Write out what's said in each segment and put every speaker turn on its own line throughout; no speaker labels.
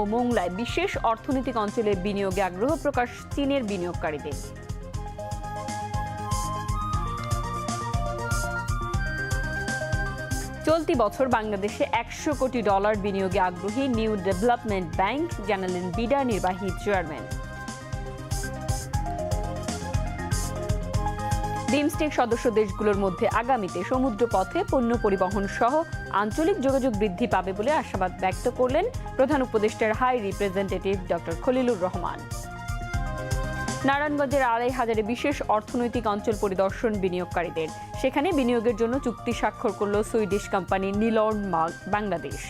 ও মোংলায় বিশেষ অর্থনৈতিক অঞ্চলে বিনিয়োগে আগ্রহ প্রকাশ চীনের বিনিয়োগকারীদের। চলতি বছর বাংলাদেশে একশো কোটি ডলার বিনিয়োগে আগ্রহী নিউ ডেভেলপমেন্ট ব্যাংক জানালেন বিডা নির্বাহী চেয়ারম্যান। বিমস্টেক সদস্য দেশগুলোর মধ্যে আগামীতে সমুদ্র পথে পণ্য পরিবহন সহ আঞ্চলিক যোগাযোগ বৃদ্ধি পাবে বলে আশাবাদ ব্যক্ত করলেন প্রধান উপদেষ্টার high representative doctor Khalilur Rahman. নারায়ণগঞ্জের আড়াই হাজারে বিশেষ অর্থনৈতিক অঞ্চল পরিদর্শন বিনিয়োগকারীদের। সেখানে বিনিয়োগের জন্য চুক্তি স্বাক্ষর করল Swedish company Nilorn Bangladesh.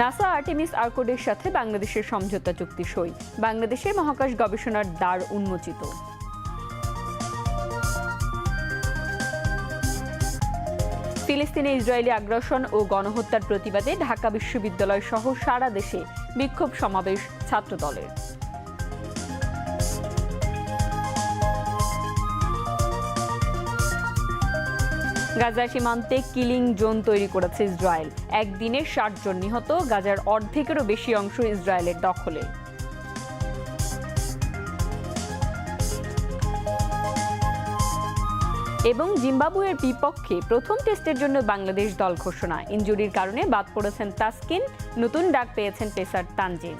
NASA Artemis আর্কোডের সাথে বাংলাদেশের সমঝোতা চুক্তি সই। বাংলাদেশে মহাকাশ গবেষণার দ্বার উন্মোচিত। ফিলিস্তিনে ইসরায়েলি আগ্রাসন ও গণহত্যার প্রতিবাদে ঢাকা বিশ্ববিদ্যালয় সহ সারা দেশে বিক্ষোভ সমাবেশ ছাত্রদলের। গাজা সীমান্তে কিলিং জোন তৈরি করেছে ইসরায়েল। একদিনে ষাট জন নিহত, গাজার অর্ধেকেরও বেশি অংশ ইসরায়েলের দখলে। এবং জিম্বাবুয়ের বিপক্ষে প্রথম টেস্টের জন্য বাংলাদেশ দল ঘোষণা। ইঞ্জুরির কারণে বাদ পড়েছেন তাসকিন, নতুন ডাক পেয়েছেন পেসার তানজিম।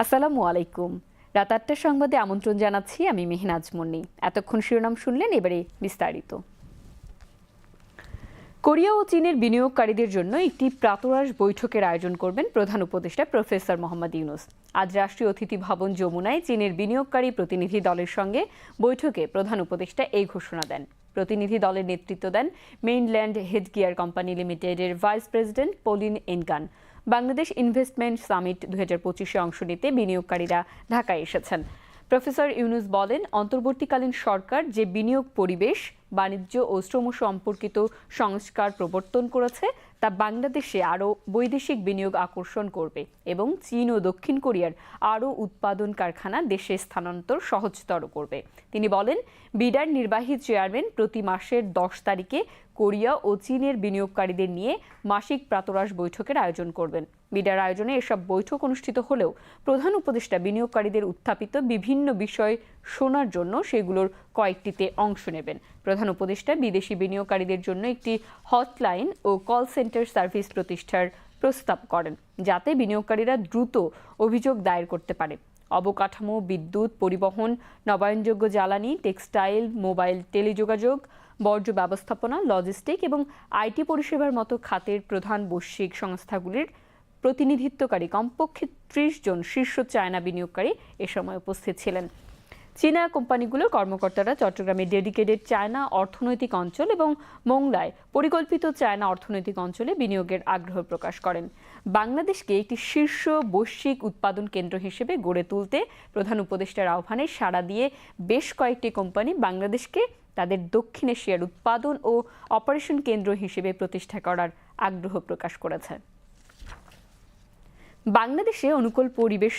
আসসালামু আলাইকুম। রাত আটটার সংবাদে আমন্ত্রণ জানাচ্ছি আমি মেহনাজ মুন্নি। এতক্ষণ শিরোনাম শুনলেন এবারে বিস্তারিত। কোরিয়া ও চীনের বিনিয়োগকারীদের জন্য একটি প্রাতরাশ বৈঠকের আয়োজন করবেন প্রধান উপদেষ্টা প্রফেসর মোহাম্মদ ইউনুস। আজ রাষ্ট্রীয় অতিথি ভবন যমুনায় চীনের বিনিয়োগকারী প্রতিনিধি দলের সঙ্গে বৈঠকে প্রধান উপদেষ্টা এই ঘোষণা দেন। প্রতিনিধি দলের নেতৃত্ব দেন মেইনল্যান্ড হেডগিয়ার কোম্পানি লিমিটেডের vice president Pauline Ngan. Bangladesh investment summit দু হাজার পঁচিশে অংশ নিতে বিনিয়োগকারীরা ঢাকায় এসেছেন। প্রফেসর ইউনুস বলেন, অন্তর্বর্তীকালীন সরকার যে বিনিয়োগ পরিবেশ, বাণিজ্য ও শ্রম সম্পর্কিত সংস্কার প্রবর্তন করেছে, তা বাংলাদেশে আরও বৈদেশিক বিনিয়োগ আকর্ষণ করবে এবং চীন ও দক্ষিণ কোরিয়ার আরও উৎপাদন কারখানা দেশে স্থানান্তর সহজতর করবে। তিনি বলেন, বিডার নির্বাহী চেয়ারম্যান প্রতি মাসের দশ তারিখে কোরিয়া ও চীনের বিনিয়োগকারীদের নিয়ে মাসিক প্রাতরাশ বৈঠকের আয়োজন করবেন। বিডার আয়োজনে এসব বৈঠক অনুষ্ঠিত হলেও প্রধান উপদেষ্টা বিনিয়োগকারীদের উত্থাপিত বিভিন্ন বিষয় শোনার জন্য সেগুলোর কয়েকটিতে অংশ নেবেন। প্রধান উপদেষ্টা বিদেশি বিনিয়োগকারীদের জন্য একটি হটলাইন ও কল সেন্টার সার্ভিস প্রতিষ্ঠার প্রস্তাব করেন, যাতে বিনিয়োগকারীরা দ্রুত অভিযোগ দায়ের করতে পারে। অবকাঠামো, বিদ্যুৎ, পরিবহন, নবায়নযোগ্য জ্বালানি, টেক্সটাইল, মোবাইল টেলিযোগাযোগ, বর্জ্য ব্যবস্থাপনা, লজিস্টিক এবং আইটি পরিষেবার মতো খাতের প্রধান বৈশ্বিক সংস্থাগুলির প্রতিনিধিত্বকারী কমপক্ষে ত্রিশ জন শীর্ষ চায়না বিনিয়োগকারী এ সময় উপস্থিত ছিলেন। চীনা কোম্পানিগুলোর কর্মকর্তারা চট্টগ্রামে ডেডিকেটেড চায়না অর্থনৈতিক অঞ্চল এবং মোংলায় পরিকল্পিত চায়না অর্থনৈতিক অঞ্চলে বিনিয়োগের আগ্রহ প্রকাশ করেন। বাংলাদেশকে একটি শীর্ষ বৈশ্বিক উৎপাদন কেন্দ্র হিসেবে গড়ে তুলতে প্রধান উপদেষ্টার আহ্বানে সাড়া দিয়ে বেশ কয়েকটি কোম্পানি বাংলাদেশকে তাদের দক্ষিণ এশিয়ার উৎপাদন ও অপারেশন কেন্দ্র হিসেবে প্রতিষ্ঠা করার আগ্রহ প্রকাশ করেছে। বাংলাদেশে অনুকূল পরিবেশ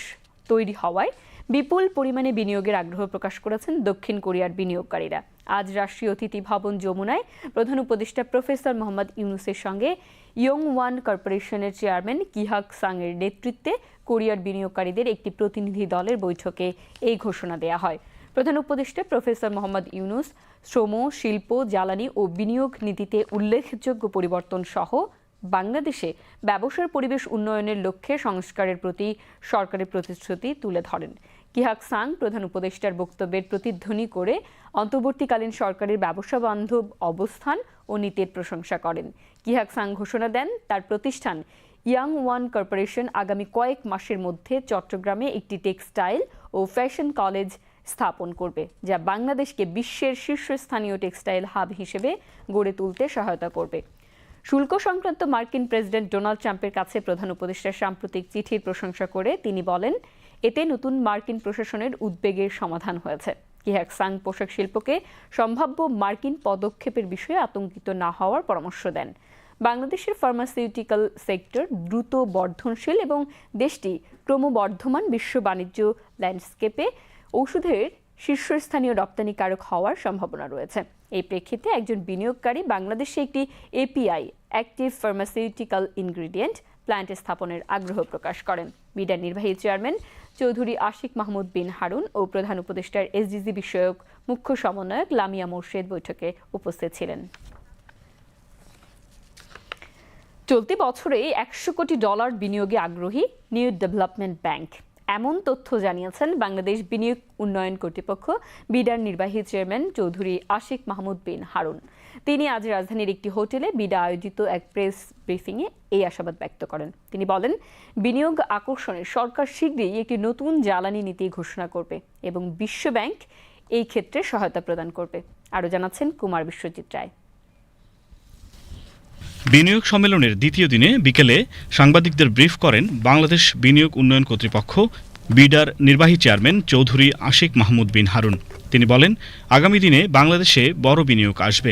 তৈরি হওয়ায় বিপুল পরিমাণে বিনিয়োগের আগ্রহ প্রকাশ করেছেন দক্ষিণ কোরিয়ার বিনিয়োগকারীরা। আজ রাষ্ট্রীয় অতিথি ভবন যমুনায় প্রধান উপদেষ্টা প্রফেসর মোহাম্মদ ইউনুসের সঙ্গে ইয়ং ওয়ান কর্পোরেশনের চেয়ারম্যান কিহাক সাংয়ের নেতৃত্বে কোরিয়ার বিনিয়োগকারীদের একটি প্রতিনিধি দলের বৈঠকে এই ঘোষণা দেয়া হয়। প্রধান উপদেষ্টা প্রফেসর মোহাম্মদ ইউনুস, শ্রম, শিল্প, জ্বালানি ও বিনিয়োগ নীতিতে উল্লেখযোগ্য পরিবর্তন সহ বাংলাদেশে ব্যবসার পরিবেশ উন্নয়নের লক্ষ্যে সংস্কারের প্রতি সরকারের প্রতিশ্রুতি তুলে ধরেন। কিহাক সাং প্রধান উপদেষ্টার বক্তব্যের প্রতিধ্বনি করে অন্তর্বর্তীকালীন সরকারের ব্যবসা বান্ধব অবস্থান ও নীতির প্রশংসা করেন। কিহাক সাং ঘোষণা দেন। তার প্রতিষ্ঠান ইয়াং ওয়ান কর্পোরেশন আগামী কয়েক মাসের মধ্যে চট্টগ্রামে একটি টেক্সটাইল ও ফ্যাশন কলেজ স্থাপন করবে, যা বাংলাদেশকে বিশ্বের শীর্ষস্থানীয় টেক্সটাইল হাব হিসেবে গড়ে তুলতে সহায়তা করবে। শুল্ক সংক্রান্ত মার্কিন প্রেসিডেন্ট ডোনাল্ড ট্রাম্পের কাছে প্রধান উপদেষ্টার সাম্প্রতিক চিঠির প্রশংসা করে তিনি বলেন, এতে নতুন মার্কিন প্রশাসনের উদ্বেগের সমাধান হয়েছে। কিহাক সাং পোশাক শিল্পকে সম্ভাব্য মার্কিন পদক্ষেপের বিষয়ে আতঙ্কিত না হওয়ার পরামর্শ দেন। বাংলাদেশের ফার্মাসিউটিক্যাল সেক্টর দ্রুত বর্ধনশীল এবং দেশটি ক্রমবর্ধমান বিশ্ব বাণিজ্য ল্যান্ডস্কেপে ওষুধের শীর্ষস্থানীয় রপ্তানিকারক হওয়ার সম্ভাবনা রয়েছে। এই প্রেক্ষিতে একজন বিনিয়োগকারী বাংলাদেশে একটি API active pharmaceutical ingredient plant স্থাপনের আগ্রহ প্রকাশ করেন। বিডার নির্বাহী চেয়ারম্যান চৌধুরী আশিক মাহমুদ বিন হারুন ও প্রধান উপদেষ্টার এসডিজি বিষয়ক মুখ্য সমন্বয়ক লামিয়া মোর্শেদ বৈঠকে উপস্থিত ছিলেন। চলতি বছরে একশো কোটি ডলার বিনিয়োগে আগ্রহী নিউ ডেভেলপমেন্ট ব্যাংক। এমন তথ্য জানিয়েছেন বাংলাদেশ বিনিয়োগ উন্নয়ন কর্তৃপক্ষ, বিডার নির্বাহী চেয়ারম্যান চৌধুরী আশিক মাহমুদ বিন হারুন। তিনি আজ রাজধানীর একটি হোটেলে বিডা আয়োজিত এক প্রেস ব্রিফিংয়ে এই আশাবাদ ব্যক্ত করেন। তিনি বলেন, বিনিয়োগ আকর্ষণে সরকার শীঘ্রই একটি নতুন জ্বালানি নীতি ঘোষণা করবে এবং বিশ্ব ব্যাংক এই ক্ষেত্রে সহায়তা প্রদান করবে। আরও জানাচ্ছেন কুমার বিশ্বজিৎ রায়।
বিনিয়োগ সম্মেলনের দ্বিতীয় দিনে বিকেলে সাংবাদিকদের ব্রিফ করেন বাংলাদেশ বিনিয়োগ উন্নয়ন কর্তৃপক্ষ, বিডার নির্বাহী চেয়ারম্যান চৌধুরী আশিক মাহমুদ বিন হারুন। তিনি বলেন, আগামী দিনে বাংলাদেশে বড় বিনিয়োগ আসবে।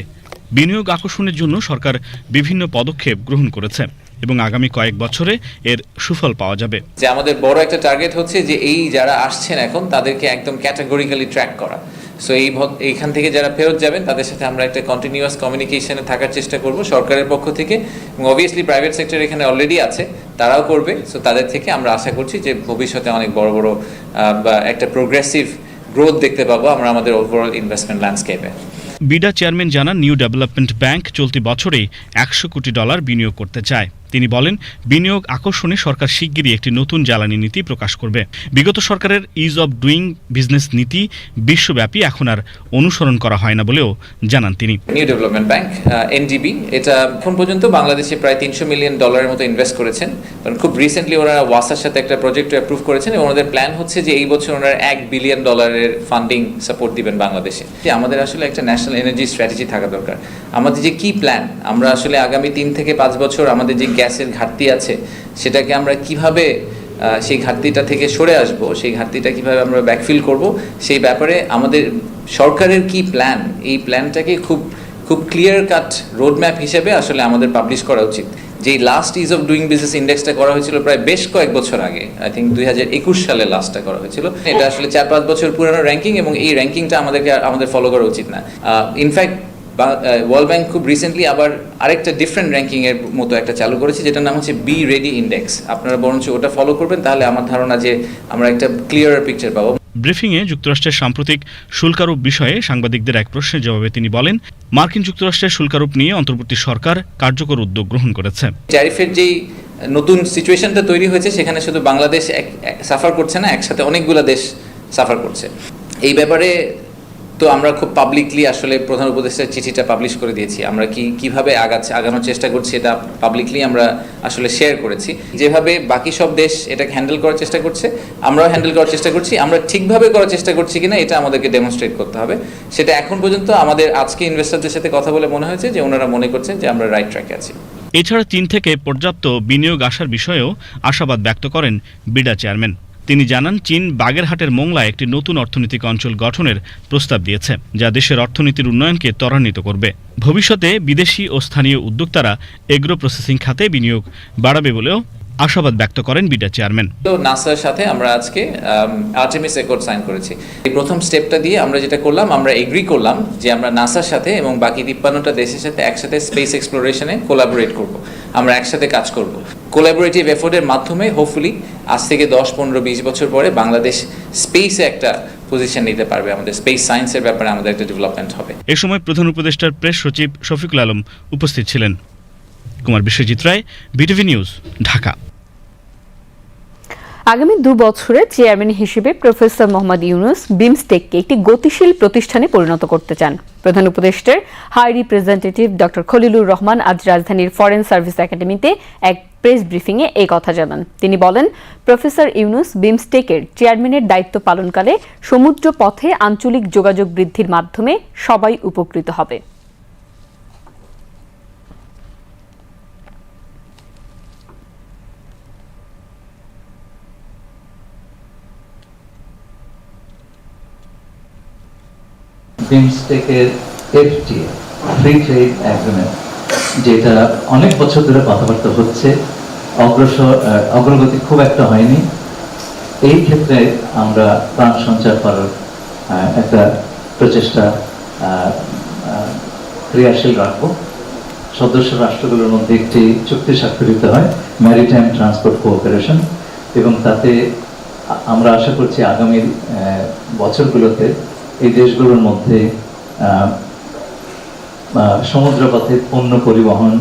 বিনিয়োগ আকর্ষণের জন্য সরকার বিভিন্ন পদক্ষেপ গ্রহণ করেছে এবং আগামী কয়েক বছরে এর সুফল পাওয়া যাবে।
যে আমাদের বড় একটা টার্গেট হচ্ছে যে এই যারা আসছেন এখন, তাদেরকে একদম ক্যাটাগরিক্যালি ট্র্যাক করা। সো এই এইখান থেকে যারা ফেরত যাবেন, তাদের সাথে আমরা একটা কন্টিনিউয়াস কমিউনিকেশনে থাকার চেষ্টা করব সরকারের পক্ষ থেকে। এবং অবভিয়াসলি প্রাইভেট সেক্টর এখানে অলরেডি আছে, তারাও করবে। সো তাদের থেকে আমরা আশা করছি যে ভবিষ্যতে অনেক বড় বড় বা একটা প্রোগ্রেসিভ গ্রোথ দেখতে পাবো আমরা আমাদের ওভারঅল ইনভেস্টমেন্ট ল্যান্ডস্কেপে
বিডা চেয়ারম্যান জানান নিউ ডেভেলপমেন্ট ব্যাংক চলতি বছরেই একশো কোটি ডলার বিনিয়োগ করতে চায়। তিনি বলেন, বিনিয়োগ আকর্ষণে সরকার শিগগিরই একটি নতুন জ্বালানি নীতি প্রকাশ করবে। বিগত সরকারের ইজ অব ডুইং বিজনেস নীতি বিশ্বব্যাপী এখন আর অনুসরণ করা হয় না বলেও জানান তিনি।
নিউ ডেভেলপমেন্ট ব্যাংক এনডিবি এটা এখন পর্যন্ত বাংলাদেশে প্রায় তিনশো মিলিয়ন ডলারের মতো ইনভেস্ট করেছেন। কারণ খুব রিসেন্টলি ওরা ওয়াসার সাথে একটা প্রজেক্ট অ্যাপ্রুভ করেছেন এবং ওনাদের প্ল্যান হচ্ছে যে এই বছর ওনারা এক বিলিয়ন ডলারের ফান্ডিং সাপোর্ট দিবেন বাংলাদেশে। যে আমাদের আসলে একটা ন্যাশনাল এনার্জি স্ট্র্যাটেজি থাকা দরকার। আমাদের যে কি প্ল্যান আমরা আসলে আগামী তিন থেকে পাঁচ বছর আমাদের যে গ্যাসের ঘাটতি আছে, সেটাকে আমরা কীভাবে সেই ঘাটতিটা থেকে সরে আসব, সেই ঘাটতিটা কীভাবে আমরা ব্যাকফিল করব, সেই ব্যাপারে আমাদের সরকারের কি প্ল্যান এই প্ল্যানটাকে খুব খুব ক্লিয়ার কাট রোডম্যাপ হিসেবে আসলে আমাদের পাবলিশ করা উচিত। যেই last ease of doing business ইন্ডেক্সটা করা হয়েছিল প্রায় বেশ কয়েক বছর আগে আই থিঙ্ক দুই হাজার একুশ সালে লাস্টটা করা হয়েছিল। এটা আসলে চার পাঁচ বছর পুরানো র্যাঙ্কিং এবং এই র্যাঙ্কিংটা আমাদেরকে আমাদের ফলো করা উচিত না। ইনফ্যাক্ট ওয়ার্ল্ড ব্যাংক খুব রিসেন্টলি আবার আরেকটা ডিফারেন্ট র্যাঙ্কিংয়ের মতো একটা চালু করেছে যেটার নাম হচ্ছে বি রেডি ইন্ডেক্স আপনারা বরঞ্চ ওটা ফলো করবেন তাহলে আমার ধারণা যে আমরা একটা ক্লিয়ার পিকচার পাবো।
ব্রিফিংয়ে যুক্তরাষ্ট্রের সাম্প্রতিক শুল্কারোপ বিষয়ে সাংবাদিকদের এক প্রশ্নের জবাবে তিনি বলেন মার্কিন যুক্তরাষ্ট্রের শুল্কারোপ নিয়ে অন্তর্বর্তী সরকার কার্যকর উদ্যোগ গ্রহণ করেছে।
ট্যারিফের যেই নতুন সিচুয়েশনটা তৈরি হয়েছে সেখানে শুধু বাংলাদেশ সাফার করছে না একসাথে অনেকগুলো দেশ সাফার করছে। এই ব্যাপারে তো আমরা খুব পাবলিকলি আসলে প্রধান উপদেষ্টার চিঠিটা পাবলিশ করে দিয়েছি। আমরা কি, কীভাবে আগাচ্ছে আগানোর চেষ্টা করছি এটা পাবলিকলি আমরা আসলে শেয়ার করেছি। যেভাবে বাকি সব দেশ এটাকে হ্যান্ডেল করার চেষ্টা করছে, আমরাও হ্যান্ডেল করার চেষ্টা করছি। আমরা ঠিকভাবে করার চেষ্টা করছি কিনা এটা আমাদেরকে ডেমনস্ট্রেট করতে হবে। সেটা এখন পর্যন্ত আমাদের আজকে ইনভেস্টরদের সাথে কথা বলে মনে হয়েছে যে ওনারা মনে করছেন যে আমরা রাইট ট্র্যাকে আছি।
এছাড়া চীন থেকে পর্যাপ্ত বিনিয়োগ আসার বিষয়েও আশাবাদ ব্যক্ত করেন বিডা চেয়ারম্যান। তিনি জানান, চীন বাগেরহাটের মোংলায় একটি নতুন অর্থনৈতিক অঞ্চল গঠনের প্রস্তাব দিয়েছে, যা দেশের অর্থনীতির উন্নয়নকে ত্বরান্বিত করবে। ভবিষ্যতে বিদেশি ও স্থানীয় উদ্যোক্তারা এগ্রো প্রসেসিং খাতে বিনিয়োগ বাড়াবে বলেও আশাবাদ ব্যক্ত করেন বিডা চেয়ারম্যান।
তো নাসার সাথে আমরা আজকে আর্টেমিস অ্যাকর্ড সাইন করেছি। এই প্রথম স্টেপটা দিয়ে আমরা যেটা করলাম আমরা এগ্রি করলাম যে আমরা নাসার সাথে এবং বাকি তিপ্পান্নটা দেশের সাথে একসাথে স্পেস এক্সপ্লোরেশনে কোলাবোরেট করব। আমরা একসাথে কাজ করব। কোলাবোরেটিভ এফোর্টের মাধ্যমে হোপফুলি আজ থেকে দশ পনেরো বিশ বছর পরে বাংলাদেশ স্পেসে একটা পজিশন নিতে পারবে। আমাদের স্পেস সায়েন্সের ব্যাপারে আমাদের একটা ডেভেলপমেন্ট হবে।
এ সময় প্রধান উপদেষ্টার প্রেস সচিব শফিকুল আলম উপস্থিত ছিলেন। Kumar Biswajit Roy BTV news Dhaka.
আগামী দু বছরে চেয়ারম্যান হিসেবে প্রফেসর মোহাম্মদ ইউনুস বিমস্টেককে একটি গতিশীল প্রতিষ্ঠানে পরিণত করতে চান। প্রধান উপদেষ্টার high representative doctor Khalilur Rahman আজ রাজধানীর ফরেন সার্ভিস একাডেমিতে এক প্রেস ব্রিফিংয়ে এই কথা জানান। তিনি বলেন, প্রফেসর ইউনুস বিমস্টেকের চেয়ারম্যানের দায়িত্ব পালনকালে সমুদ্র পথে আঞ্চলিক যোগাযোগ বৃদ্ধির মাধ্যমে সবাই উপকৃত হবে।
বিমস্টেকের এফটিএ ফ্রি ট্রেড অ্যাগ্রিমেন্ট যেটা অনেক বছর ধরে কথাবার্তা হচ্ছে, অগ্রসর অগ্রগতি খুব একটা হয়নি। এই ক্ষেত্রে আমরা প্রাণ সঞ্চার করার একটা প্রচেষ্টা ক্রিয়াশীল রাখব। সদস্য রাষ্ট্রগুলোর মধ্যে একটি চুক্তি স্বাক্ষরিত হয় ম্যারিটাইম ট্রান্সপোর্ট কোঅপারেশন এবং তাতে আমরা আশা করছি আগামী বছরগুলোতে এই দেশগুলোর মধ্যে সমুদ্রপথে পণ্য পরিবহন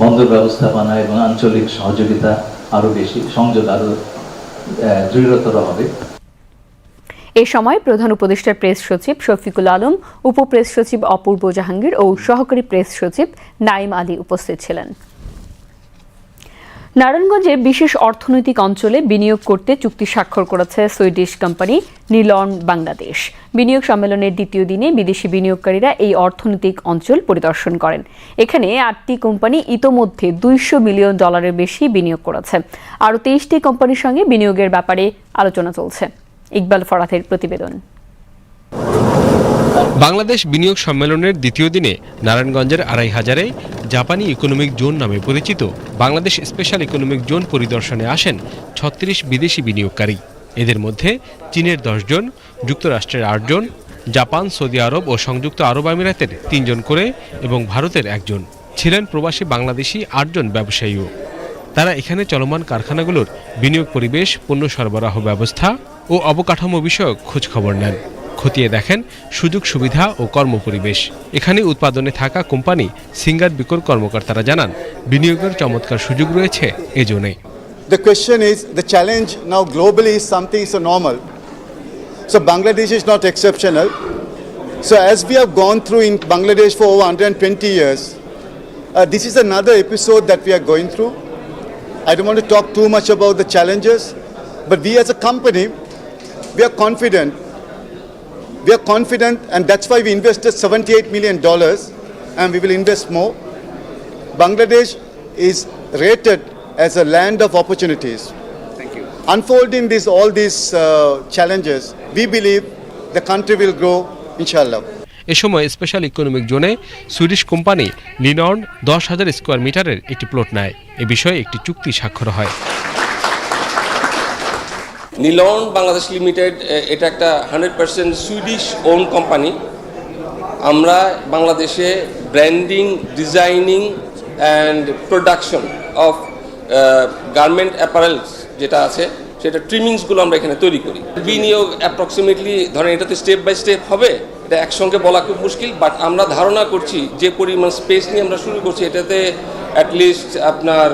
বন্দর ব্যবস্থাপনা এবং আঞ্চলিক সহযোগিতা আরও বেশি, সংযোগ আরও দৃঢ়তর হবে।
এ সময় প্রধান উপদেষ্টার প্রেস সচিব শফিকুল আলম উপপ্রেস সচিব অপূর্ব জাহাঙ্গীর ও সহকারী প্রেস সচিব নাইম আলী উপস্থিত ছিলেন। নারায়ণগঞ্জে বিশেষ অর্থনৈতিক অঞ্চলে বিনিয়োগ করতে চুক্তি স্বাক্ষর করেছে সুইডিশ কোম্পানি নিলন বাংলাদেশ। বিনিয়োগ সম্মেলনের দ্বিতীয় দিনে বিদেশি বিনিয়োগকারীরা এই অর্থনৈতিক অঞ্চল পরিদর্শন করেন। এখানে আটটি কোম্পানি ইতোমধ্যে দুইশো মিলিয়ন ডলারের বেশি বিনিয়োগ করেছে। আরও তেইশটি কোম্পানির সঙ্গে বিনিয়োগের ব্যাপারে আলোচনা চলছে। ইকবাল ফরাথের প্রতিবেদন।
বাংলাদেশ বিনিয়োগ সম্মেলনের দ্বিতীয় দিনে নারায়ণগঞ্জের আড়াই হাজারে জাপানি ইকোনমিক জোন নামে পরিচিত বাংলাদেশ স্পেশাল ইকোনমিক জোন পরিদর্শনে আসেন ছত্রিশ বিদেশি বিনিয়োগকারী। এদের মধ্যে চীনের জন, যুক্তরাষ্ট্রের আটজন জাপান, সৌদি আরব ও সংযুক্ত আরব আমিরাতের তিনজন করে এবং ভারতের একজন ছিলেন প্রবাসী বাংলাদেশি আটজন ব্যবসায়ীও। তারা এখানে চলমান কারখানাগুলোর বিনিয়োগ পরিবেশ, পণ্য সরবরাহ ব্যবস্থা ও অবকাঠামো বিষয়ক খোঁজখবর নেন। খতিয়ে দেখেন সুযোগ সুবিধা ও কর্মপরিবেশ এখানে উৎপাদনে থাকা কোম্পানি সিঙ্গার বিকর কর্মকর্তারা জানান বিনিয়োগের চমৎকার সুযোগ রয়েছে এজন্যে
The question is the challenge now globally is something so normal. So Bangladesh is not exceptional. So as we have gone through in Bangladesh for over 120 years, uh, this is another episode that we are going through. I don't want to talk too much about the challenges, but we as a company, we are confident. We are confident, and that's why we invested 78 million dollars, and we will invest more. Bangladesh is rated as a land of opportunities. Thank you. Unfolding this, all these uh, challenges, we believe the country will grow, inshallah.
এ সময় special economic জোনে Swedish company Nilorn দশ হাজার square মিটারের একটি plot নেয় এ বিষয়ে একটি চুক্তি স্বাক্ষর হয়
নিলন বাংলাদেশ লিমিটেড এটা একটা hundred percent Swedish own company আমরা বাংলাদেশে branding designing and production of garment apparels যেটা আছে, সেটা ট্রিমিংসগুলো আমরা এখানে তৈরি করি। বিনিয়োগ অ্যাপ্রক্সিমেটলি ধরেন এটা তো স্টেপ বাই স্টেপ হবে, এটা একসঙ্গে বলা খুব মুশকিল বাট আমরা ধারণা করছি যে পরিমাণ স্পেস নিয়ে আমরা শুরু করছি, এটাতে অ্যাটলিস্ট আপনার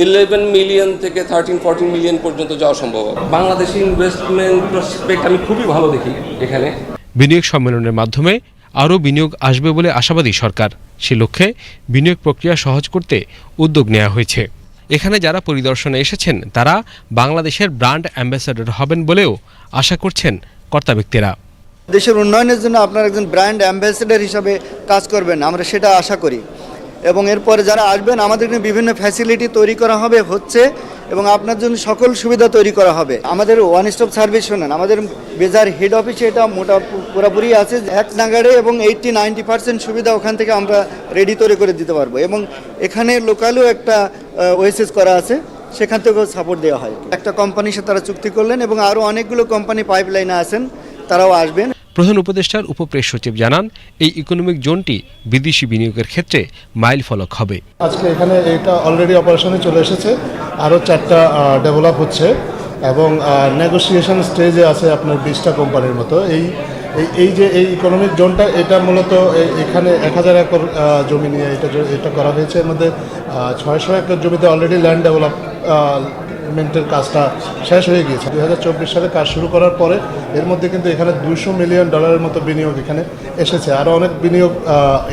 ইলেভেন মিলিয়ন থেকে থার্টিন ফোরটিন মিলিয়ন পর্যন্ত যাওয়া সম্ভব হবে। বাংলাদেশি ইনভেস্টমেন্ট প্রসপেক্ট আমি খুবই ভালো দেখি এখানে।
বিনিয়োগ সম্মেলনের মাধ্যমে আরও বিনিয়োগ আসবে বলে আশাবাদী সরকার। সে লক্ষ্যে বিনিয়োগ প্রক্রিয়া সহজ করতে উদ্যোগ নেওয়া হয়েছে। এখানে যারা পরিদর্শনে এসেছেন তারা বাংলাদেশের ব্র্যান্ড অ্যাম্বাসাডর হবেন বলেও আশা করছেন কর্তা ব্যক্তিরা।
দেশের উন্নয়নের জন্য আপনার একজন ব্র্যান্ড অ্যাম্বাসেডর হিসাবে কাজ করবেন আমরা সেটা আশা করি। এবং এরপরে যারা আসবেন, আমাদের এখানে বিভিন্ন ফ্যাসিলিটি তৈরি করা হবে, হচ্ছে, এবং আপনার জন্য সকল সুবিধা তৈরি করা হবে। আমাদের ওয়ান স্টপ সার্ভিস শোনেন, আমাদের বেজার হেড অফিসে এটা মোটা পুরোপুরি আছে, এক নাগাড়ে এবং এইটটি নাইনটি পার্সেন্ট সুবিধা ওখান থেকে আমরা রেডি তৈরি করে দিতে পারব। এবং এখানে লোকালও একটা ওয়েসেস করা আছে, সেখান থেকেও সাপোর্ট দেওয়া হয়। একটা কোম্পানির সাথে তারা চুক্তি করলেন, এবং আরও অনেকগুলো কোম্পানি পাইপলাইনে আছেন, তারাও আসবেন।
প্রধান উপদেষ্টার উপপ্রেস সচিব জানান, এই ইকোনমিক জোনটি বিদেশি বিনিয়োগের ক্ষেত্রে মাইল ফলক হবে।
আজকে এখানে এটা অলরেডি অপারেশনে চলে এসেছে। আরও চারটা ডেভেলপ হচ্ছে এবং নেগোসিয়েশন স্টেজে আছে আপনার বিশটা কোম্পানির মতো। এই, এই- যে এই ইকোনমিক জোনটা, এটা মূলত এখানে এক হাজার একর জমি নিয়ে এটা এটা করা হয়েছে। এর মধ্যে ছয়শো একর জমিতে অলরেডি ল্যান্ড ডেভেলপমেন্টের কাজটা শেষ হয়ে গিয়েছে। দুই হাজার চব্বিশ সালে কাজ শুরু করার পরে এর মধ্যে কিন্তু এখানে দুশো মিলিয়ন ডলারের মতো বিনিয়োগ এখানে এসেছে। আরও অনেক বিনিয়োগ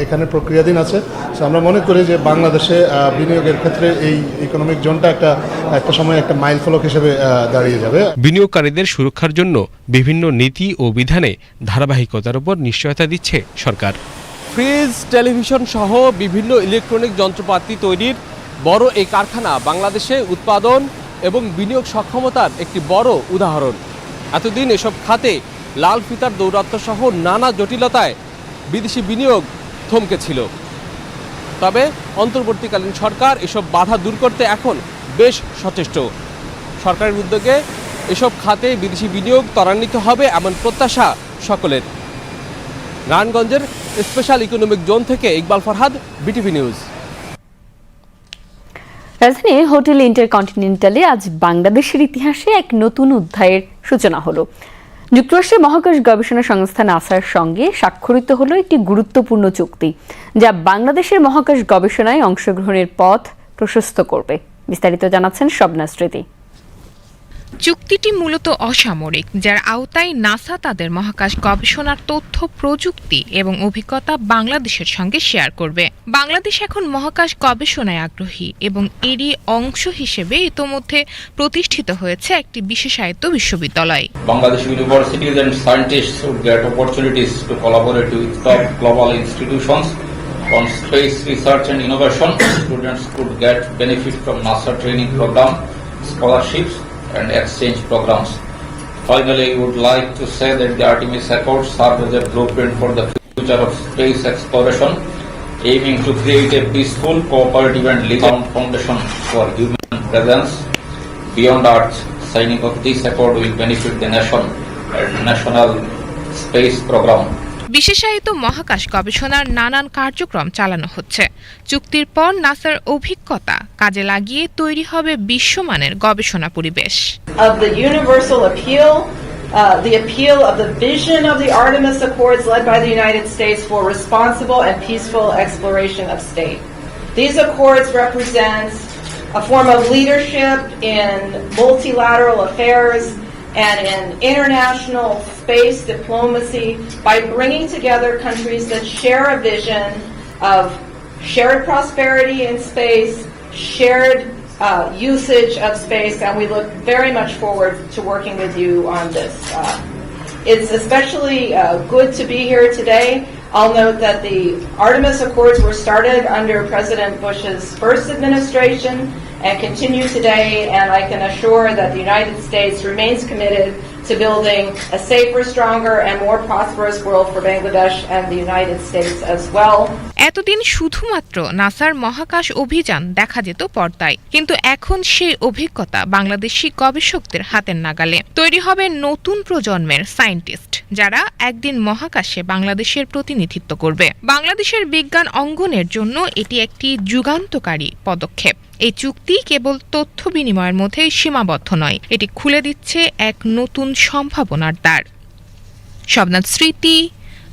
এখানে প্রক্রিয়াধীন আছে। সো আমরা মনে করি যে বাংলাদেশে বিনিয়োগের ক্ষেত্রে এই ইকোনমিক জোনটা একটা একটা সময় একটা মাইল ফলক হিসেবে দাঁড়িয়ে যাবে।
বিনিয়োগকারীদের সুরক্ষার জন্য বিভিন্ন নীতি ও বিধানে ধারাবাহিকতার উপর নিশ্চয়তা দিচ্ছে সরকার।
ফ্রিজ টেলিভিশন সহ বিভিন্ন ইলেকট্রনিক যন্ত্রপাতি তৈরির বড় এই কারখানা বাংলাদেশে উৎপাদন এবং বিনিয়োগ সক্ষমতার একটি বড় উদাহরণ। এতদিন এসব খাতে লাল ফিতার দৌরাত্ম্য সহ নানা জটিলতায় বিদেশি বিনিয়োগ থমকে ছিল। তবে অন্তর্বর্তীকালীন সরকার এসব বাধা দূর করতে এখন বেশ সচেষ্ট। সরকারের উদ্যোগে এসব খাতে বিদেশি বিনিয়োগ ত্বরান্বিত হবে এমন প্রত্যাশা সকলের। নারায়ণগঞ্জের স্পেশাল ইকোনমিক জোন থেকে ইকবাল ফরহাদ, বিটিভি নিউজ।
রাজধানীর হোটেল ইন্টারকন্টিনেন্টালে আজ বাংলাদেশের ইতিহাসে এক নতুন অধ্যায়ের সূচনা হলো। যুক্তরাষ্ট্রের মহাকাশ গবেষণা সংস্থা নাসার সঙ্গে স্বাক্ষরিত হলো একটি গুরুত্বপূর্ণ চুক্তি, যা বাংলাদেশের মহাকাশ গবেষণায় অংশগ্রহণের পথ প্রশস্ত করবে। বিস্তারিত জানাচ্ছেন স্বপ্না স্মৃতি
চুক্তিটি মূলত অসামরিক, যার আওতায় নাসা তাদের মহাকাশ গবেষণার তথ্য, প্রযুক্তি এবং অভিজ্ঞতা বাংলাদেশের সঙ্গে শেয়ার করবে। বাংলাদেশ এখন মহাকাশ গবেষণায় আগ্রহী এবং এরই অংশ হিসেবে ইতোমধ্যে প্রতিষ্ঠিত হয়েছে একটি বিশেষায়িত বিশ্ববিদ্যালয়।
Bangladesh universities and scientists get opportunities to collaborate with top global institutions on space research and innovation students could get benefit from NASA training program scholarships and exchange programs. Finally, I would like to say that the Artemis Accords serve as a blueprint for the future of space exploration, aiming to create a peaceful, cooperative, and legal foundation for human presence beyond Earth. Signing of this accord will benefit the nation and national space program.
বিশেষায়িত মহাকাশ গবেষণার নানান কার্যক্রম চালানো হচ্ছে চুক্তির পর নাসার অভিজ্ঞতা কাজে লাগিয়ে তৈরি হবে বিশ্বমানের গবেষণা পরিবেশ
uh, the appeal of the vision of the Artemis Accords led by the United States for responsible and peaceful exploration of state. These accords represent a form of leadership in multilateral affairs and in international space diplomacy by bringing together countries that share a vision of shared prosperity in space, shared uh, usage of space, and we look very much forward to working with you on this. Uh, it's especially uh, good to be here today. I'll note that the Artemis Accords were started under President Bush's first administration and continue today, and I can assure that the United States remains committed to building a safer, stronger, and more prosperous world for Bangladesh and the United States as well.
এতদিন শুধুমাত্র নাসার মহাকাশ অভিযান দেখা যেত পর্দায় কিন্তু এখন সেই অভিজ্ঞতা বাংলাদেশি গবেষকদের হাতের নাগালে তৈরি হবে নতুন প্রজন্মের সায়েন্টিস্ট যারা একদিন মহাকাশে বাংলাদেশের প্রতিনিধিত্ব করবে বাংলাদেশের বিজ্ঞান অঙ্গনের জন্য এটি একটি যুগান্তকারী পদক্ষেপ এই চুক্তি কেবল তথ্য বিনিময়ের মধ্যেই সীমাবদ্ধ নয়, এটি খুলে দিচ্ছে এক নতুন সম্ভাবনার দ্বার। শবনাথ স্মৃতি,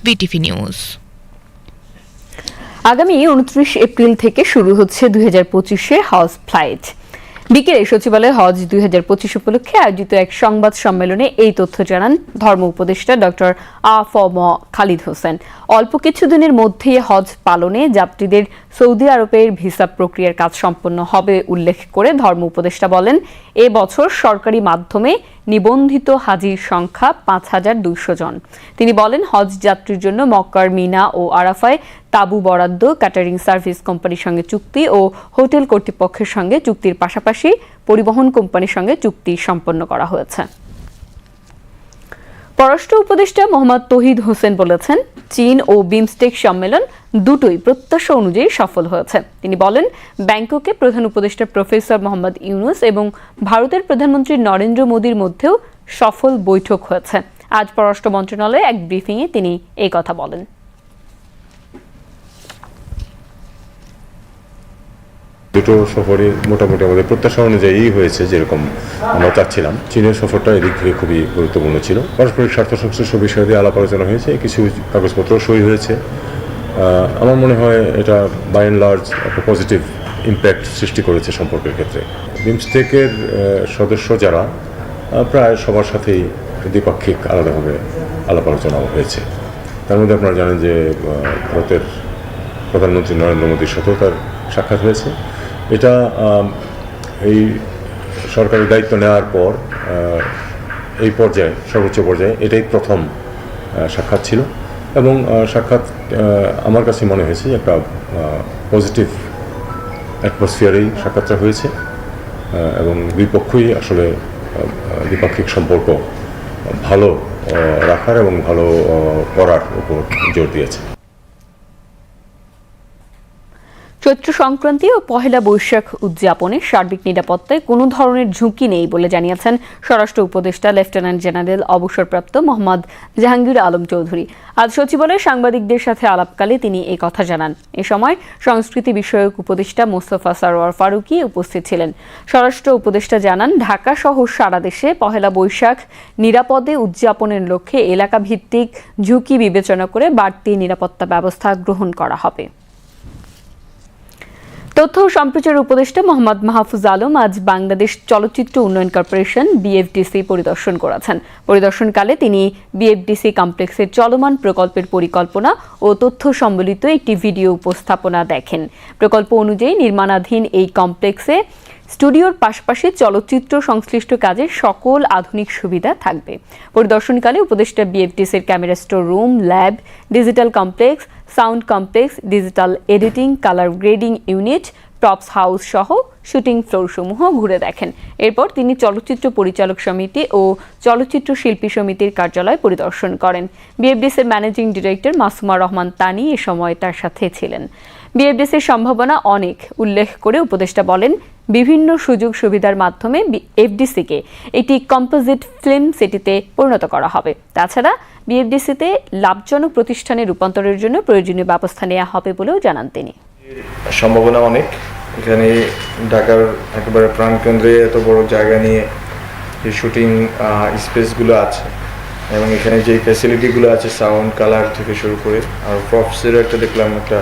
বিটিভি নিউজ।
আগামী উনত্রিশ এপ্রিল থেকে শুরু হচ্ছে দুই হাজার পঁচিশে হজ ফ্লাইট। বিকেলে সচিবালয়ে হজ দুই হাজার পঁচিশ উপলক্ষে আয়োজিত এক সংবাদ সম্মেলনে এই তথ্য জানান ধর্ম উপদেষ্টা ডক্টর আ ফ ম খালিদ হোসেন। অল্প কিছুদিনের মধ্যেই হজ পালনে যাত্রীদের সৌদি আরবের ভিসা প্রক্রিয়ার কাজ সম্পন্ন হবে উল্লেখ করে ধর্ম উপদেষ্টা বলেন, এ বছর সরকারি মাধ্যমে নিবন্ধিত হাজির সংখ্যা পাঁচ হাজার দুইশো জন। তিনি বলেন, হজ যাত্রীর জন্য মক্কার মিনা ও আরাফায় তাবু বরাদ্দ, ক্যাটারিং সার্ভিস কোম্পানির সঙ্গে চুক্তি ও হোটেল কর্তৃপক্ষের সঙ্গে চুক্তির পাশাপাশি পরিবহন কোম্পানির সঙ্গে চুক্তি সম্পন্ন করা হয়েছে। পররাষ্ট্র উপদেষ্টা মোহাম্মদ তহিদ হোসেন বলেছেন, চীন ও বিমস্টেক সম্মেলন দুটোই প্রত্যাশা অনুযায়ী সফল হয়েছে। তিনি বলেন, ব্যাংককে প্রধান উপদেষ্টা প্রফেসর মোহাম্মদ ইউনুস এবং ভারতের প্রধানমন্ত্রী নরেন্দ্র মোদীর মধ্যেও সফল বৈঠক হয়েছে। আজ পররাষ্ট্র মন্ত্রণালয়ে এক ব্রিফিংয়ে তিনি এই কথা বলেন।
দুটো সফরই মোটামুটি আমাদের প্রত্যাশা অনুযায়ী হয়েছে, যেরকম আমরা চাচ্ছিলাম। চীনের সফরটা এদিক থেকে খুবই গুরুত্বপূর্ণ ছিল। পারস্পরিক স্বার্থ সংশ্লিষ্ট বিষয় দিয়ে আলাপ আলোচনা হয়েছে, কিছু কাগজপত্র সই হয়েছে। আমার মনে হয় এটা বাই অ্যান্ড লার্জ একটা পজিটিভ ইম্প্যাক্ট সৃষ্টি করেছে সম্পর্কের ক্ষেত্রে। বিমস্টেকের সদস্য যারা প্রায় সবার সাথেই দ্বিপাক্ষিক আলাদাভাবে আলাপ আলোচনা হয়েছে। তার মধ্যে আপনারা জানেন যে ভারতের প্রধানমন্ত্রী নরেন্দ্র মোদীর সাথেও তার সাক্ষাৎ হয়েছে। এটা এই সরকারের দায়িত্ব নেওয়ার পর এই পর্যায়ে, সর্বোচ্চ পর্যায়ে এটাই প্রথম সাক্ষাৎ ছিল। এবং সাক্ষাৎ আমার কাছে মনে হয়েছে একটা পজিটিভ অ্যাটমসফিয়ারেই সাক্ষাৎটা হয়েছে এবং দুই পক্ষই আসলে দ্বিপাক্ষিক সম্পর্ক ভালো রাখার এবং ভালো করার উপর জোর দিয়েছে।
চৈত্র সংক্রান্তি ও পহেলা বৈশাখ উদযাপনে সার্বিক নিরাপত্তায় কোনো ধরনের ঝুঁকি নেই বলে জানিয়েছেন স্বরাষ্ট্র উপদেষ্টা লেফটেন্যান্ট জেনারেল অবসরপ্রাপ্ত মোহাম্মদ জাহাঙ্গীর আলম চৌধুরী। আজ সচিবালয়ে সাংবাদিকদের সাথে আলাপকালে তিনি এই কথা জানান। এ সময় সংস্কৃতি বিষয়ক উপদেষ্টা মোস্তফা সারোয়ার ফারুকি উপস্থিত ছিলেন। স্বরাষ্ট্র উপদেষ্টা জানান, ঢাকা সহ সারা দেশে পহেলা বৈশাখ নিরাপদে উদযাপনের লক্ষ্যে এলাকা ভিত্তিক ঝুঁকি বিবেচনা করে বাড়তি নিরাপত্তা ব্যবস্থা গ্রহণ করা হবে। তথ্য ও সম্প্রচার উপদেষ্টা মোহাম্মদ মাহফুজ আলম আজ বাংলাদেশ চলচ্চিত্র উন্নয়ন কর্পোরেশন বিএফডিসি পরিদর্শন করেছেন। পরিদর্শনকালে তিনি বিএফডিসি কমপ্লেক্সের চলমান প্রকল্পের পরিকল্পনা ও তথ্য সম্বলিত একটি ভিডিও উপস্থাপনা দেখেন। প্রকল্প অনুযায়ী নির্মাণাধীন এই কমপ্লেক্সে স্টুডিওর পাশাপাশি চলচ্চিত্র সংশ্লিষ্ট কাজের সকল আধুনিক সুবিধা থাকবে। পরিদর্শনকালে উপদেষ্টা বিএফডিসির camera store room, lab, digital complex, sound complex, digital editing, colour grading unit tops house সহ শুটিং ফ্লোরসমূহ ঘুরে দেখেন। এরপর তিনি চলচ্চিত্র পরিচালক সমিতি ও চলচ্চিত্র শিল্পী সমিতির কার্যালয় পরিদর্শন করেন। বিএফডিসির ম্যানেজিং ডিরেক্টর মাসুমা রহমান তানি এ সময় তার সাথে ছিলেন। বিএফডিসির সম্ভাবনা অনেক, উল্লেখ করে উপদেষ্টা বলেন বিভিন্ন সুযোগ সুবিধার মাধ্যমে এফডিসিকে একটি কম্পোজিট ফিল্ম সিটিতে পরিণত করা হবে। তাছাড়া বিএফডিসিতে লাভজনক প্রতিষ্ঠানে রূপান্তরের জন্য প্রয়োজনীয় ব্যবস্থা নেওয়া হবে বলেও জানান তিনি।
সম্ভাবনা অনেক। এখানে ঢাকার একেবারে প্রাণকেন্দ্রে এত বড় জায়গা নিয়ে যে শুটিং স্পেসগুলো আছে এবং এখানে যে ফ্যাসিলিটিগুলো আছে সাউন্ড কালার থেকে শুরু করে, আর প্রপসেরও একটা দেখলাম একটা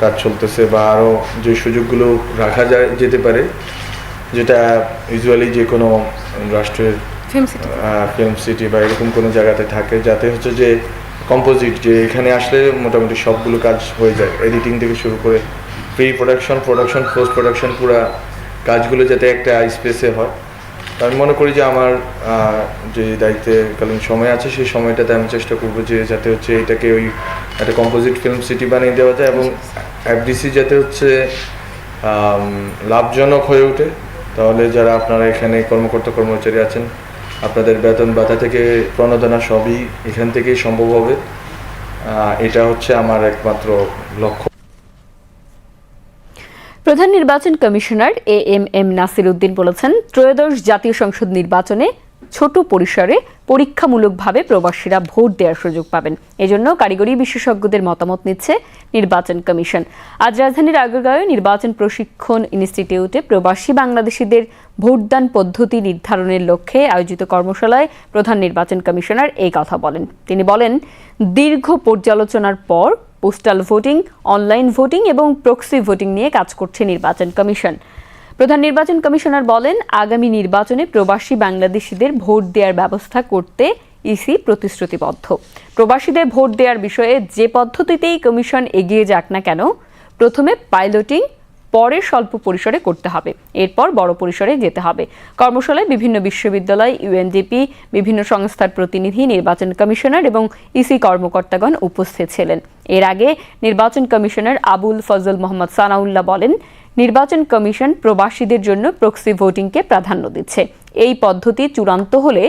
কাজ চলতেছে বা আরও যে সুযোগগুলো রাখা যায় যেতে পারে যেটা ইউজুয়ালি যে কোনো রাষ্ট্রের ফিল্ম সিটি বা এরকম কোনো জায়গাতে থাকে যাতে হচ্ছে যে কম্পোজিট যে এখানে আসলে মোটামুটি সবগুলো কাজ হয়ে যায় এডিটিং থেকে শুরু করে pre production production post production পুরা কাজগুলো যাতে একটা স্পেসে হয়। আমি মনে করি যে আমার যে দায়িত্বে কালীন সময় আছে, সেই সময়টাতে আমি চেষ্টা করব যে যাতে হচ্ছে এটাকে ওই একটা কম্পোজিট ফিল্ম সিটি বানিয়ে দেওয়া যায় এবং এফডিসি যাতে হচ্ছে লাভজনক হয়ে ওঠে। তাহলে যারা আপনারা এখানে কর্মকর্তা কর্মচারী আছেন, আপনাদের বেতন ভাতা থেকে প্রণোদনা সবই এখান থেকেই সম্ভব হবে। এটা হচ্ছে আমার একমাত্র লক্ষ্য।
প্রধান নির্বাচন commissioner A M M Nasir Uddin বলেছেন, ত্রয়োদশ জাতীয় সংসদ নির্বাচনে ছোট পরিসরে পরীক্ষামূলকভাবে প্রবাসীরা ভোট দেওয়ার সুযোগ পাবেন। এজন্য কারিগরি বিশেষজ্ঞদের মতামত নিচ্ছে নির্বাচন কমিশন। আজ রাজধানীর আগারগাঁও নির্বাচন প্রশিক্ষণ ইনস্টিটিউটে প্রবাসী বাংলাদেশিদের ভোটদান পদ্ধতি নির্ধারণের লক্ষ্যে আয়োজিত কর্মশালায় প্রধান নির্বাচন কমিশনার এই কথা বলেন। তিনি বলেন, দীর্ঘ পর্যালোচনার পর পোস্টাল ভোটিং, অনলাইন ভোটিং এবং প্রক্সি ভোটিং নিয়ে কাজ করছে নির্বাচন কমিশন। প্রধান নির্বাচন কমিশনার বলেন, আগামী নির্বাচনে প্রবাসী বাংলাদেশিদের ভোট দেওয়ার ব্যবস্থা করতে ইসি প্রতিশ্রুতিবদ্ধ। প্রবাসীদের ভোট দেওয়ার বিষয়ে যে পদ্ধতিতেই কমিশন এগিয়ে যাক না কেন, প্রথমে পাইলটিং পরে স্বল্প পরিসরে করতে হবে। এরপর বড় পরিসরে যেতে হবে। কর্মশালায় বিভিন্ন বিশ্ববিদ্যালয় ইউএনডিপি বিভিন্ন সংস্থার প্রতিনিধি, নির্বাচন কমিশনার এবং ইসি কর্মকর্তাগণ উপস্থিত ছিলেন। এর আগে নির্বাচন কমিশনার আবুল ফজল মোহাম্মদ সানাউল্লাহ বলেন, নির্বাচন কমিশন প্রবাসীদের জন্য প্রক্সি ভোটিংকে প্রাধান্য দিচ্ছে। এই পদ্ধতি চূড়ান্ত হলে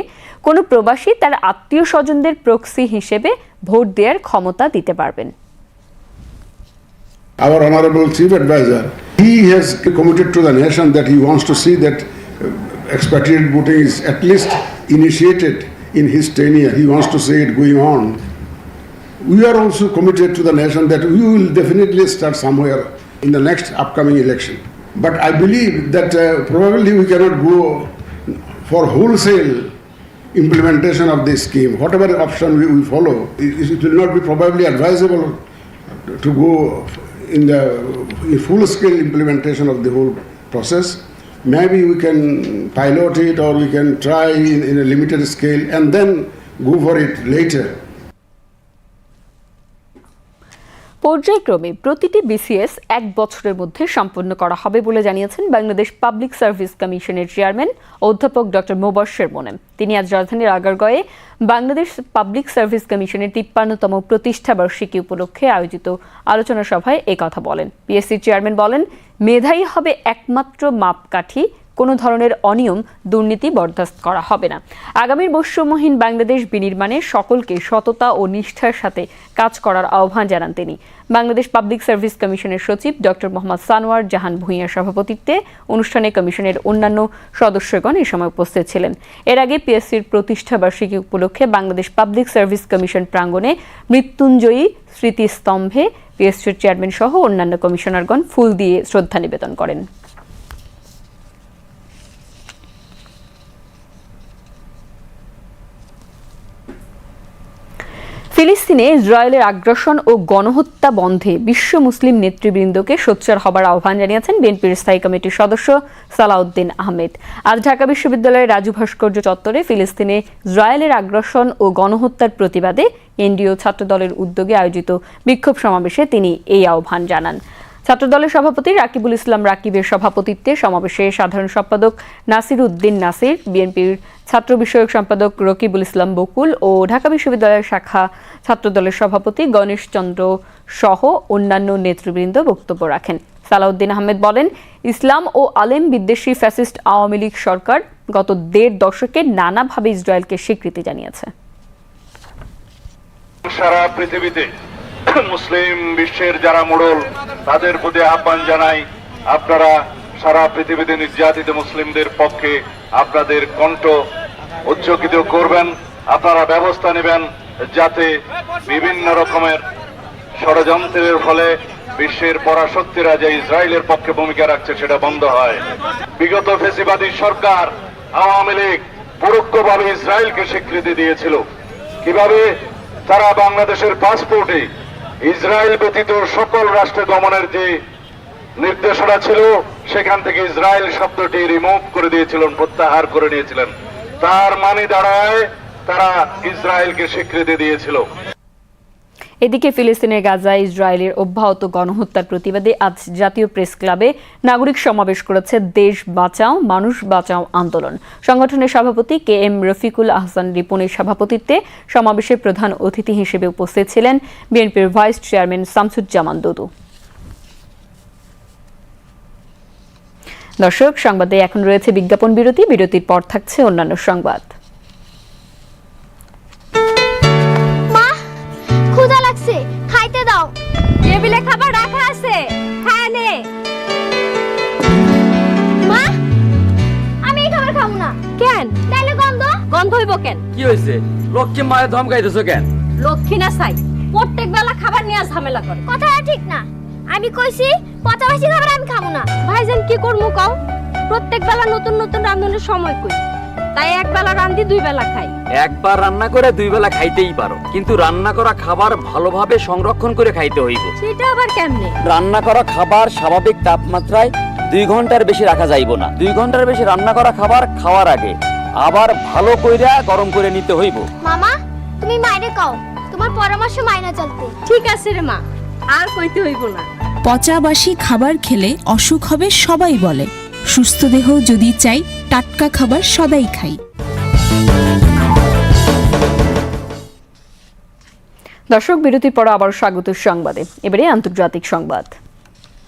কোনো প্রবাসী তার আত্মীয় স্বজনদের প্রক্সি হিসেবে ভোট দেওয়ার ক্ষমতা দিতে পারবেন।
Our honorable chief advisor, he has committed to the nation that he wants to see that uh, expatriate voting is at least initiated in his tenure. He wants to see it going on. We are also committed to the nation that we will definitely start somewhere in the next upcoming election. But I believe that uh, probably we cannot go for wholesale implementation of this scheme. Whatever option we, we follow, it, it will not be probably advisable to go in the full scale implementation of the whole process. Maybe we can pilot it or we can try in, in a limited scale and then go for it later.
পর্যায়ক্রমে প্রতিটি BCS এক বছরের মধ্যে সম্পন্ন করা হবে বলে জানিয়েছেন বাংলাদেশ পাবলিক সার্ভিস কমিশনের চেয়ারম্যান অধ্যাপক ডক্টর মোবাশ্বের মোনেম তিনি আজ রাজধানীর আগারগয়ে বাংলাদেশ পাবলিক সার্ভিস কমিশনের তিপ্পান্নতম প্রতিষ্ঠা বার্ষিকী উপলক্ষে আয়োজিত আলোচনা সভায় কথা বলেন। পিএসসির চেয়ারম্যান বলেন, মেধাই হবে একমাত্র মাপকাঠি কোনো ধরনের অনিয়ম দুর্নীতি বরদাস্ত করা হবে না। আগামীর বৈষম্যহীন বাংলাদেশ বিনির্মাণে সকলকে সততা ও নিষ্ঠার সাথে কাজ করার আহ্বান জানান তিনি। বাংলাদেশ পাবলিক সার্ভিস কমিশনের সচিব ডক্টর মোহাম্মদ সানোয়ার জাহান ভূঁইয়ার সভাপতিত্বে অনুষ্ঠানে কমিশনের অন্যান্য সদস্যগণ এ সময় উপস্থিত ছিলেন। এর আগে পিএসসির প্রতিষ্ঠা বার্ষিকী উপলক্ষে বাংলাদেশ পাবলিক সার্ভিস কমিশন প্রাঙ্গণে মৃত্যুঞ্জয়ী স্মৃতিস্তম্ভে পিএসসির চেয়ারম্যান সহ অন্যান্য কমিশনারগণ ফুল দিয়ে শ্রদ্ধা নিবেদন করেন। ফিলিস্তিনে ইসরায়েলের আগ্রাসন ও গণহত্যা বন্ধে বিশ্ব মুসলিম নেতৃবৃন্দকে সোচ্চার হবার আহ্বান জানিয়েছেন বিএনপির স্থায়ী কমিটির সদস্য সালাউদ্দিন আহমেদ। আজ ঢাকা বিশ্ববিদ্যালয়ের রাজু ভাস্কর্য চত্বরে ফিলিস্তিনে ইসরায়েলের আগ্রাসন ও গণহত্যার প্রতিবাদে এনডিও ছাত্রদলের উদ্যোগে আয়োজিত বিক্ষোভ সমাবেশে তিনি এই আহ্বান জানান। ছাত্রদলের সভাপতি রাকিবুল ইসলাম রাকিবের সভাপতিত্বে সমাবেশে সাধারণ সম্পাদক নাসির উদ্দিন নাসির, বিএনপির ছাত্র বিষয়ক সম্পাদক রকিবুল ইসলাম বকুল ও ঢাকা বিশ্ববিদ্যালয়ের শাখা ছাত্রদলের সভাপতি গণেশ চন্দ্র সহ অন্যান্য নেতৃবৃন্দ বক্তব্য রাখেন। সালাউদ্দিন আহমেদ বলেন, ইসলাম ও আলেম বিদ্বেষী ফ্যাসিস্ট আওয়ামী লীগ সরকার গত দেড় দশকে নানাভাবে ইসরায়েলকে স্বীকৃতি জানিয়েছে।
সারা পৃথিবীতে মুসলিম বিশ্বের যারা মোড়ল, তাদের প্রতি আহ্বান জানাই, আপনারা সারা পৃথিবীতে নির্যাতিত মুসলিমদের পক্ষে আপনাদের কণ্ঠ উচ্চকিত করবেন, আপনারা ব্যবস্থা নেবেন যাতে বিভিন্ন রকমের ষড়যন্ত্রের ফলে বিশ্বের পরাশক্তিরা যে ইসরায়েলের পক্ষে ভূমিকা রাখছে সেটা বন্ধ হয়। বিগত ফেসিবাদী সরকার আওয়ামী লীগ পরোক্ষভাবে ইসরায়েলকে স্বীকৃতি দিয়েছিল। কীভাবে তারা বাংলাদেশের পাসপোর্টে ইসরায়েল ব্যতীত সকল রাষ্ট্রে দমনের যে নির্দেশনা ছিল, সেখান থেকে ইসরায়েল শব্দটি রিমুভ করে দিয়েছিলেন, প্রত্যাহার করে নিয়েছিলেন। তার মানে দাঁড়ায়, তারা ইসরায়েলকে স্বীকৃতি দিয়েছিল।
এদিকে ফিলিস্তিনের গাজায় ইসরায়েলের অব্যাহত গণহত্যার প্রতিবাদে আজ জাতীয় প্রেস ক্লাবে নাগরিক সমাবেশ করেছে দেশ বাঁচাও, মানুষ বাঁচাও আন্দোলন। সংগঠনের সভাপতি কে এম রফিকুল আহসান রিপনের সভাপতিত্বে সমাবেশে প্রধান অতিথি হিসেবে উপস্থিত ছিলেন বিএনপির ভাইস চেয়ারম্যান শামসুজ্জামান দুদু। দর্শক, সংবাদে এখন রয়েছে বিজ্ঞাপন বিরতি। বিরতির পর থাকছে অন্যান্য সংবাদ।
ক্ষুধা খাইতে দাও। টেবিলে খাবার রাখা আছে খায় নে। মা আমি এই খাবার খাব না। কেন? তাইলে গন্ধ? গন্ধ হইব কেন?
কি হয়েছে লক্ষ্মী মায়ের ধমকাইতেছো কেন?
লক্ষ্মী না চাই প্রত্যেক বেলা খাবার নিয়ে ঝামেলা করে। কথাটা ঠিক না। আমি কইছি পচাবাসি খাবার আমি খাব না। ভাইজান কি করমু কও? প্রত্যেক বেলা নতুন নতুন রান্ধনের সময় কই? তাই এক বেলা রান্ধি দুই বেলা খাই।
একবার রান্না করে দুই বেলা খাইতেই পারো। কিন্তু রান্না করা খাবার ভালোভাবে সংরক্ষণ করে খাইতে হইব।
সেটা আবার কেমনে?
রান্না করা খাবার স্বাভাবিক তাপমাত্রায় দুই ঘণ্টার বেশি রাখা যাইব না। দুই ঘণ্টার বেশি রান্না করা খাবার খাওয়ার আগে আবার ভালো কইরা গরম করে নিতে হইব।
মামা তুমি মাইরে কও। তোমার পরামর্শ মাইনা চলতে। ঠিক আছে রে মা আর কইতে হইব না।
পচাবাসি খাবার খেলে অসুখ হবে সবাই বলে। সুস্থ দেহ যদি চাই, টাটকা খাবার সদাই খাই।
দর্শক, বিরতির পর আবার স্বাগত সংবাদে। এবারে আন্তর্জাতিক সংবাদ।